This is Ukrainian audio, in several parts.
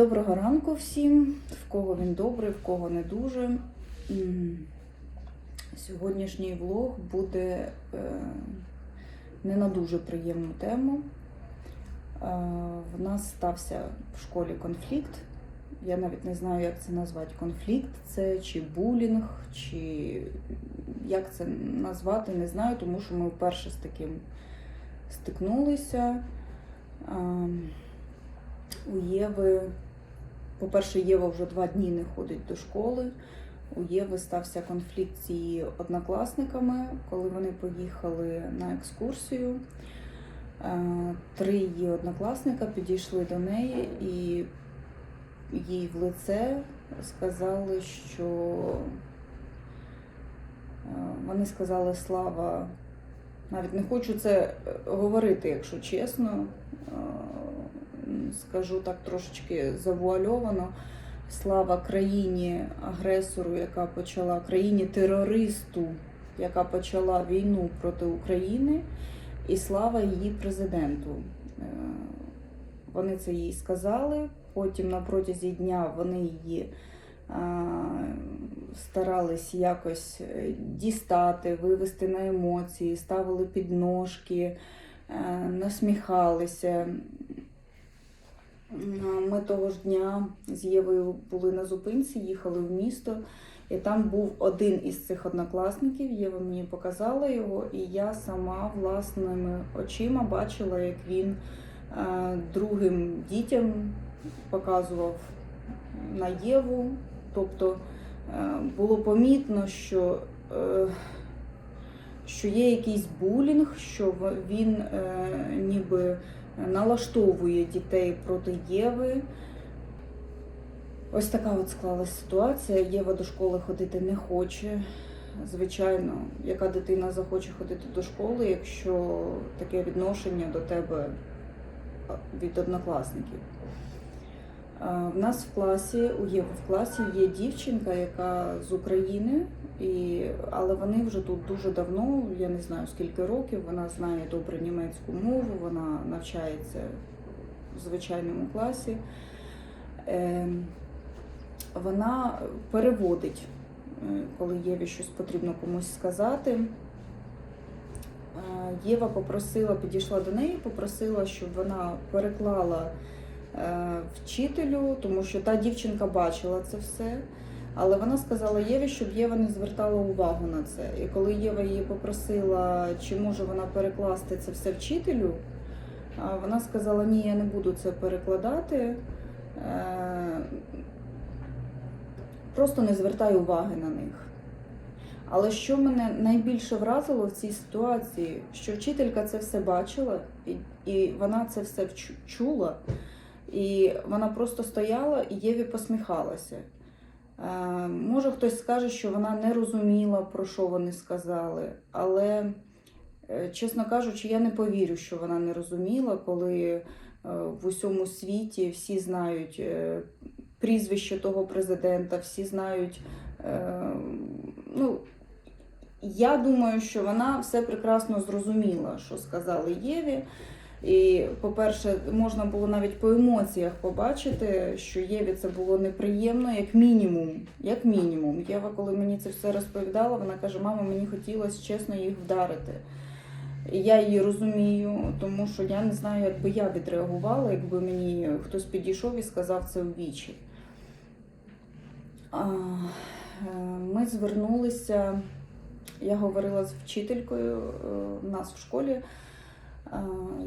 Доброго ранку всім, в кого він добрий, в кого не дуже. Сьогоднішній влог буде е, не на дуже приємну тему. Е, В нас стався в школі конфлікт. Я навіть не знаю, як це назвати. Конфлікт це чи булінг, чи як це назвати, не знаю, тому що ми вперше з таким стикнулися. Ем, У Єви, по-перше, Єва вже два дні не ходить до школи. У Єви стався конфлікт з її однокласниками, коли вони поїхали на екскурсію. Е, Три її однокласника підійшли до неї і їй в лице сказали, що е, вони сказали слава. Навіть не хочу це е, говорити, якщо чесно. Е, Скажу так трошечки завуальовано. Слава країні агресору, яка почала країні терористу, яка почала війну проти України, і слава її президенту. Е, Вони це їй сказали. Потім на протязі дня вони її а, старались якось е, дістати, вивести на емоції, ставили підножки, е, насміхалися. Ми того ж дня з Євою були на зупинці, їхали в місто, і там був один із цих однокласників. Єва мені показала його, і я сама власними очима бачила, як він е, другим дітям показував на Єву. Тобто е, було помітно, що, е, що є якийсь булінг, що він ніби налаштовує дітей проти Єви. Ось така от склалася ситуація. Єва до школи ходити не хоче. Звичайно, яка дитина захоче ходити до школи, якщо таке відношення до тебе від однокласників. В нас в класі, у Єви в класі є дівчинка, яка з України, і, але вони вже тут дуже давно, я не знаю скільки років, вона знає добре німецьку мову, вона навчається в звичайному класі. Ем, Вона переводить, е, коли Єві щось потрібно комусь сказати. Е, Єва попросила, підійшла до неї, попросила, щоб вона переклала е, вчителю, тому що та дівчинка бачила це все. Але вона сказала Єві, щоб Єва не звертала увагу на це. І коли Єва її попросила, чи може вона перекласти це все вчителю, вона сказала, ні, я не буду це перекладати. Е, Просто не звертай уваги на них. Але що мене найбільше вразило в цій ситуації, що вчителька це все бачила, і, і вона це все чула, і вона просто стояла і Єві посміхалася. Е, може, хтось скаже, що вона не розуміла, про що вони сказали, але, е, чесно кажучи, я не повірю, що вона не розуміла, коли е, в усьому світі всі знають прізвище того президента, всі знають. Ну, я думаю, що вона все прекрасно зрозуміла, що сказали Єві. І, по-перше, можна було навіть по емоціях побачити, що Єві це було неприємно, як мінімум. Як мінімум. Єва, коли мені це все розповідала, вона каже: мама, мені хотілося чесно їх вдарити. Я її розумію, тому що я не знаю, як би я відреагувала, якби мені хтось підійшов і сказав це в вічі. Е, Ми звернулися, я говорила з вчителькою е, в нас в школі. Е,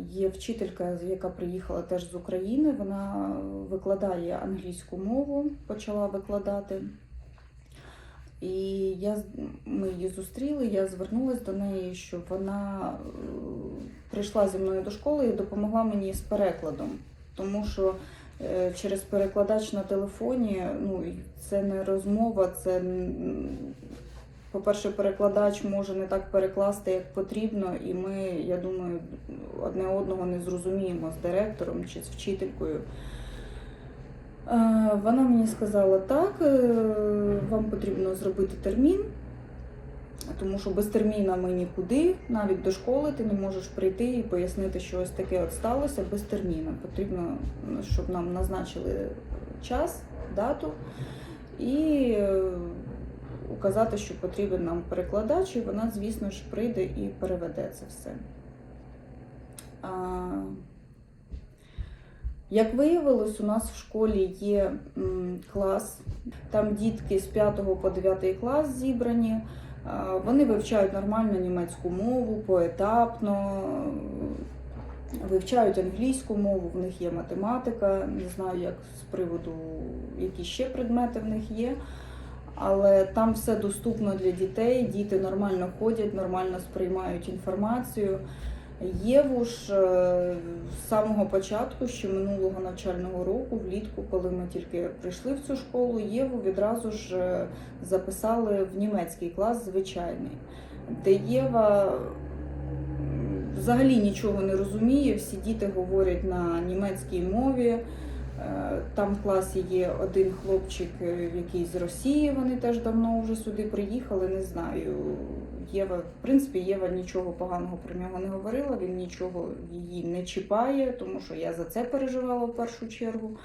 Є вчителька, яка приїхала теж з України. Вона викладає англійську мову, почала викладати. І я, ми її зустріли, я звернулася до неї, щоб вона е, прийшла зі мною до школи і допомогла мені з перекладом. Тому що е, через перекладач на телефоні ну, це не розмова, це, по-перше, перекладач може не так перекласти, як потрібно, і ми, я думаю, одне одного не зрозуміємо з директором чи з вчителькою. Е, Вона мені сказала, так, е, вам потрібно зробити термін. Тому що без терміна ми нікуди, навіть до школи ти не можеш прийти і пояснити, що ось таке от сталося без терміна. Потрібно, щоб нам назначили час, дату і е, указати, що потрібен нам перекладач, і вона, звісно ж, прийде і переведе це все. Як виявилось, у нас в школі є клас, там дітки з 5 по 9 клас зібрані. Вони вивчають нормально німецьку мову, поетапно, вивчають англійську мову, в них є математика. Не знаю, як з приводу, які ще предмети в них є. Але там все доступно для дітей, діти нормально ходять, нормально сприймають інформацію. Єву ж е, з самого початку, ще минулого навчального року, влітку, коли ми тільки прийшли в цю школу, Єву відразу ж е, записали в німецький клас звичайний, де Єва взагалі нічого не розуміє, всі діти говорять на німецькій мові. Е, Там в класі є один хлопчик, е, який з Росії, вони теж давно вже сюди приїхали. Не знаю. Єва, в принципі, Єва нічого поганого про нього не говорила, він нічого її не чіпає, тому що я за це переживала в першу чергу.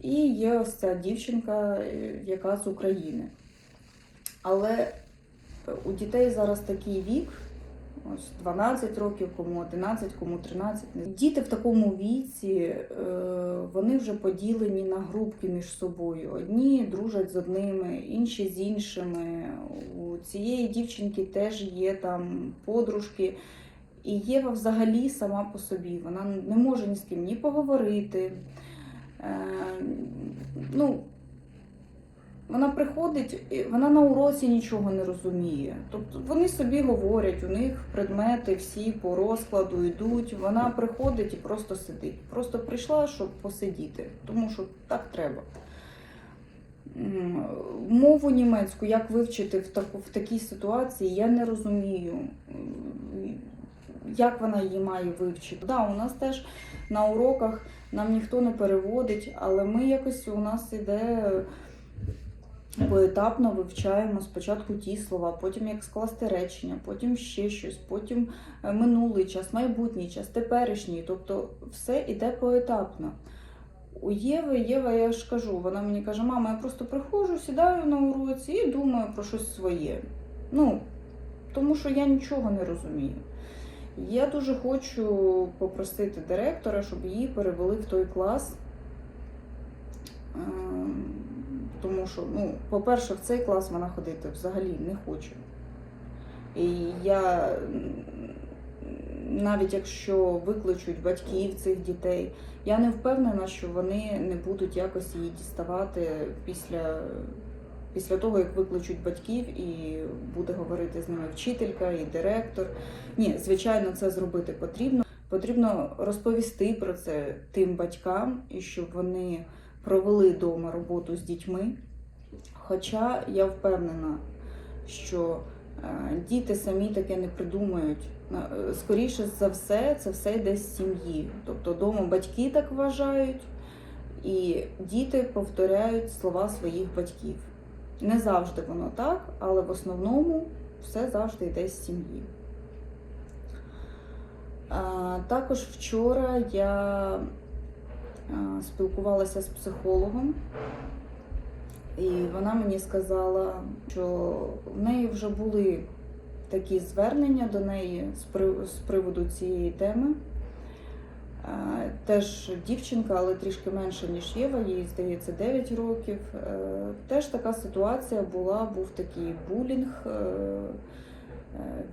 І є ось ця дівчинка, е, яка з України. Але у дітей зараз такий вік, ось 12 років, кому 11, кому 13. Діти в такому віці е, вони вже поділені на групки між собою. Одні дружать з одними, інші з іншими. У цієї дівчинки теж є там подружки. І Єва взагалі сама по собі. Вона не може ні з ким ні поговорити. Е, ну, вона приходить, вона на уроці нічого не розуміє. Тобто вони собі говорять, у них предмети всі по розкладу йдуть. Вона приходить і просто сидить. Просто прийшла, щоб посидіти, тому що так треба. Мову німецьку, як вивчити в, таку, в такій ситуації, я не розумію, як вона її має вивчити. Да, у нас теж на уроках нам ніхто не переводить, але ми якось у нас іде поетапно вивчаємо спочатку ті слова, потім як скласти речення, потім ще щось, потім е, минулий час, майбутній час, теперішній. Тобто все йде поетапно. У Єви, Єва, я ж кажу, вона мені каже, мама, я просто приходжу, сідаю на уроці і думаю про щось своє. Ну, тому що я нічого не розумію. Я дуже хочу попросити директора, щоб її перевели в той клас. Тому що, ну, по-перше, в цей клас вона ходити взагалі не хоче. І я навіть якщо викличуть батьків цих дітей, я не впевнена, що вони не будуть якось її діставати після, після того, як викличуть батьків і буде говорити з ними вчителька і директор. Ні, звичайно, це зробити потрібно. Потрібно розповісти про це тим батькам, і щоб вони провели вдома роботу з дітьми. Хоча я впевнена, що е, діти самі таке не придумають. Е, Скоріше за все, це все йде з сім'ї. Тобто вдома батьки так вважають, і діти повторяють слова своїх батьків. Не завжди воно так, але в основному все завжди йде з сім'ї. Також вчора я спілкувалася з психологом, і вона мені сказала, що в неї вже були такі звернення до неї з приводу цієї теми. Теж дівчинка, але трішки менше, ніж Єва, їй здається 9 років. Е, Теж така ситуація була, був такий булінг е, е,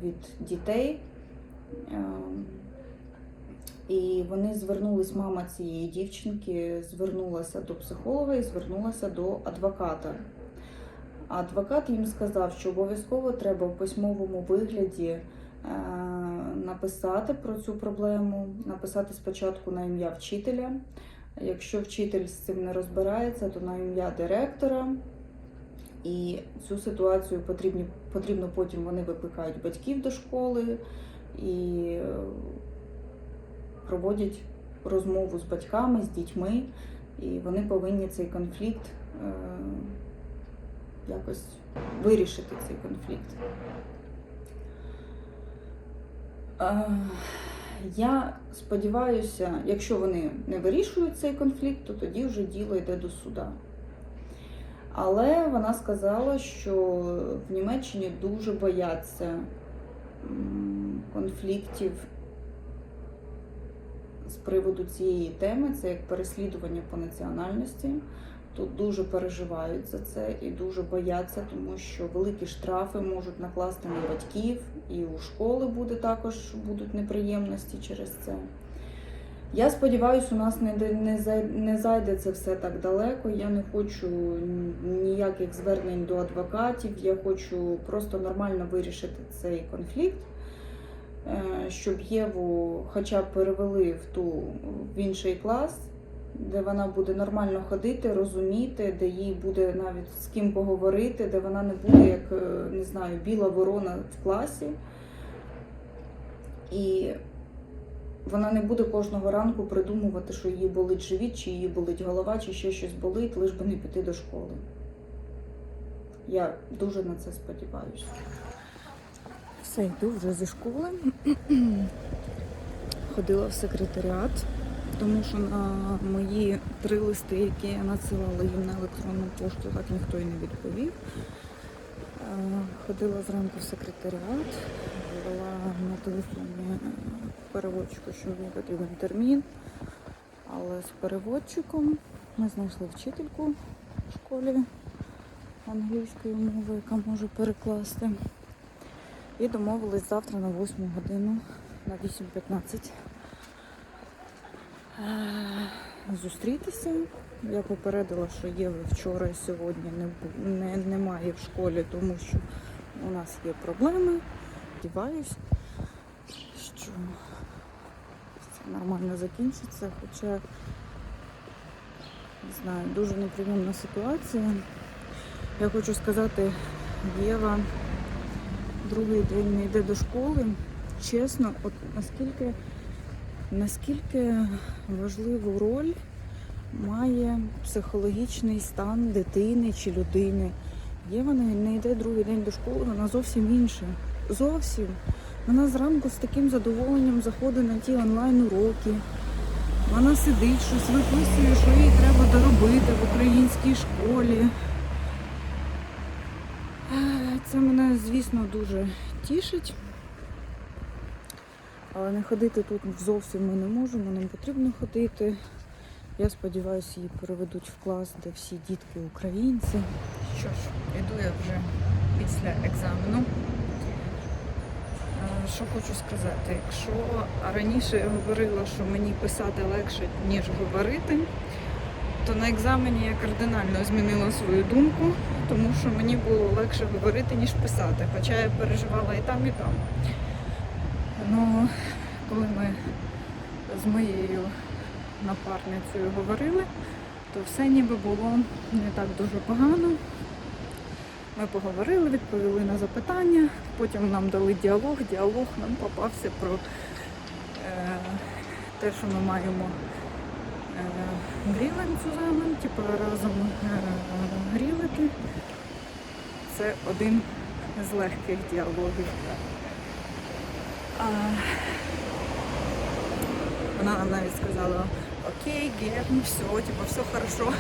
від дітей. І вони звернулись, мама цієї дівчинки звернулася до психолога і звернулася до адвоката. Адвокат їм сказав, що обов'язково треба в письмовому вигляді е, написати про цю проблему, написати спочатку на ім'я вчителя. Якщо вчитель з цим не розбирається, то на ім'я директора. І цю ситуацію потрібні, потрібно потім вони викликають батьків до школи і е, проводять розмову з батьками, з дітьми, і вони повинні цей конфлікт е, якось вирішити цей конфлікт. Е, Я сподіваюся, якщо вони не вирішують цей конфлікт, то тоді вже діло йде до суда. Але вона сказала, що в Німеччині дуже бояться конфліктів з приводу цієї теми, це як переслідування по національності. Тут дуже переживають за це і дуже бояться, тому що великі штрафи можуть накласти на батьків, і у школи буде також будуть неприємності через це. Я сподіваюся, у нас не, не, не зайде це все так далеко. Я не хочу ніяких звернень до адвокатів. Я хочу просто нормально вирішити цей конфлікт, щоб Єву хоча б перевели в ту в інший клас, де вона буде нормально ходити, розуміти, де їй буде навіть з ким поговорити, де вона не буде як е, не знаю, біла ворона в класі. І вона не буде кожного ранку придумувати, що їй болить живіт, чи їй болить голова, чи ще щось болить, лиш би не піти до школи. Я дуже на це сподіваюся. Все, йду вже зі школи. Ходила в секретаріат, тому що на мої три листи, які я надсилала їм на електронну пошту, так ніхто і не відповів. Е, Ходила зранку в секретаріат, ввела на телефоні е, переводчику, що мені потрібен термін. Але з переводчиком ми знайшли вчительку в школі англійської мови, яка може перекласти. І домовились завтра на 8 годину на 8.15 е, зустрітися. Я попередила, що Єви вчора і сьогодні не, не, немає в школі, тому що у нас є проблеми. Сподіваюсь, що все нормально закінчиться, хоча не знаю, дуже неприємна ситуація. Я хочу сказати, Єва другий день не йде до школи. Чесно, от наскільки, наскільки важливу роль має психологічний стан дитини чи людини. Єва не, не йде другий день до школи, вона зовсім інша. Зовсім. Вона зранку з таким задоволенням заходить на ті онлайн-уроки. Вона сидить, щось виписує, що їй треба доробити в українській школі. Е, Це мене, звісно, дуже тішить. Але не ходити тут зовсім ми не можемо, нам потрібно ходити. Я сподіваюся, її переведуть в клас, де всі дітки українці. Що ж, іду я вже після екзамену. Е, Що хочу сказати, якщо раніше я говорила, що мені писати легше, ніж говорити, то на екзамені я кардинально змінила свою думку, тому що мені було легше говорити, ніж писати. Хоча я переживала і там, і там. Ну, коли ми з моєю напарницею говорили, то все ніби було не так дуже погано. Ми поговорили, відповіли на запитання, потім нам дали діалог. Діалог нам попався про е, те, що ми маємо грілен zusammen, типу разом е, грілити. Це один з легких діалогів. Вона нам навіть сказала, окей, герн, все, типу, все хорошо.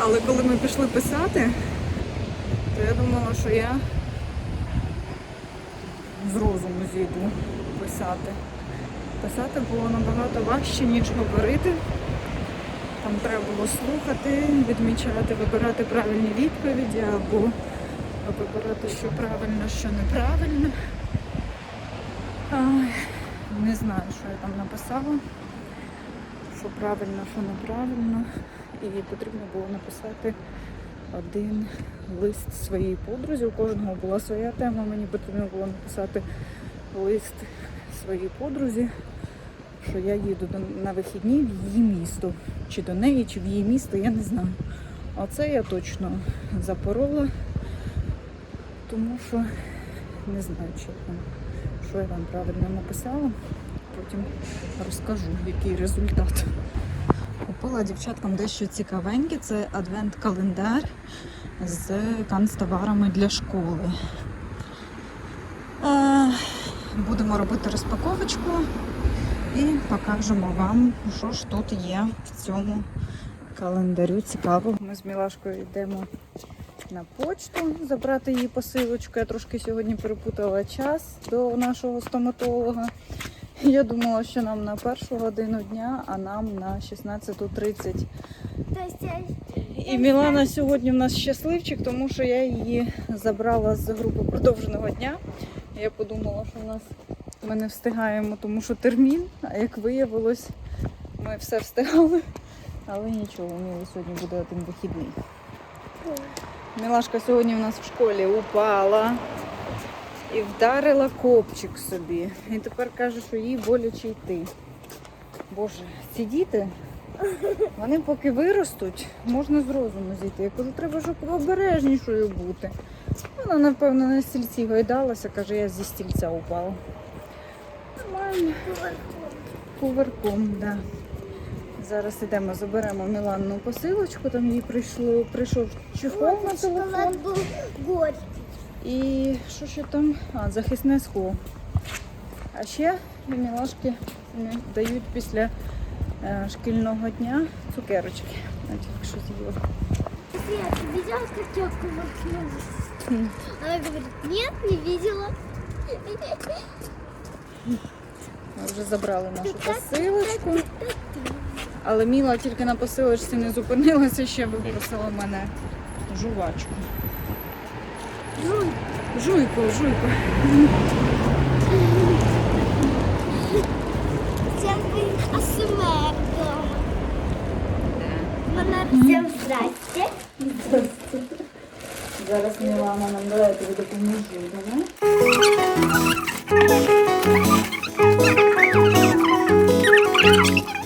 Але коли ми пішли писати, то я думала, що я з розуму зійду писати. Писати було набагато важче, ніж говорити. Там треба було слухати, відмічати, вибирати правильні відповіді або вибирати, що правильно, що неправильно. Не знаю, що я там написала, що правильно, що неправильно. І потрібно було написати один лист своїй подрузі. У кожного була своя тема. Мені потрібно було написати лист своїй подрузі, що я їду на вихідні в її місто. Чи до неї, чи в її місто, я не знаю. А це я точно запорола, тому що не знаю, чи там, що я там правильно написала. Потім розкажу, який результат. Купила дівчаткам дещо цікавеньке. Це адвент-календар з канцтоварами для школи. Е, Будемо робити розпаковочку і покажемо вам, що ж тут є в цьому календарю. Цікаво. Ми з Мілашкою йдемо на почту забрати її посилочку. Я трошки сьогодні перепутала час до нашого стоматолога. Я думала, що нам на першу годину дня, а нам на 16.30. То есть я І Мілана сьогодні в нас щасливчик, тому що я її забрала з групи продовженого дня. Я подумала, що в нас ми не встигаємо, тому що термін, а як виявилось, ми все встигали. Але нічого, у Мілі сьогодні буде один вихідний. Мілашка сьогодні в нас в школі упала і вдарила копчик собі. І тепер каже, що їй боляче йти. Боже, ці діти, вони поки виростуть, можна з розуму зійти. Я кажу, треба щоб обережнішою бути. Вона, напевно, на стільці гойдалася, каже, я зі стільця упала. Нормально. Кувырком, так. Да. Зараз йдемо, заберемо Міланну посилочку, там їй прийшло, прийшов чехол на телефон. шоколад был горький. І що ще там? А, захисне скло. А ще мілашки м, дають після е, шкільного дня цукерочки. Я тільки що з'їла. Свет, ты видела, как я кувыркнулась? М. Она говорит, нет, не видела. Ми вже забрали нашу посилочку. Але Міла тільки на посилочці не зупинилася, ще випросила мене жувачку. Жуй. Жуйку, жуйку. Привет. АСМР. Вона всем здрасте. Зараз Мілана нам давайте допоможу. Давай. Thank you.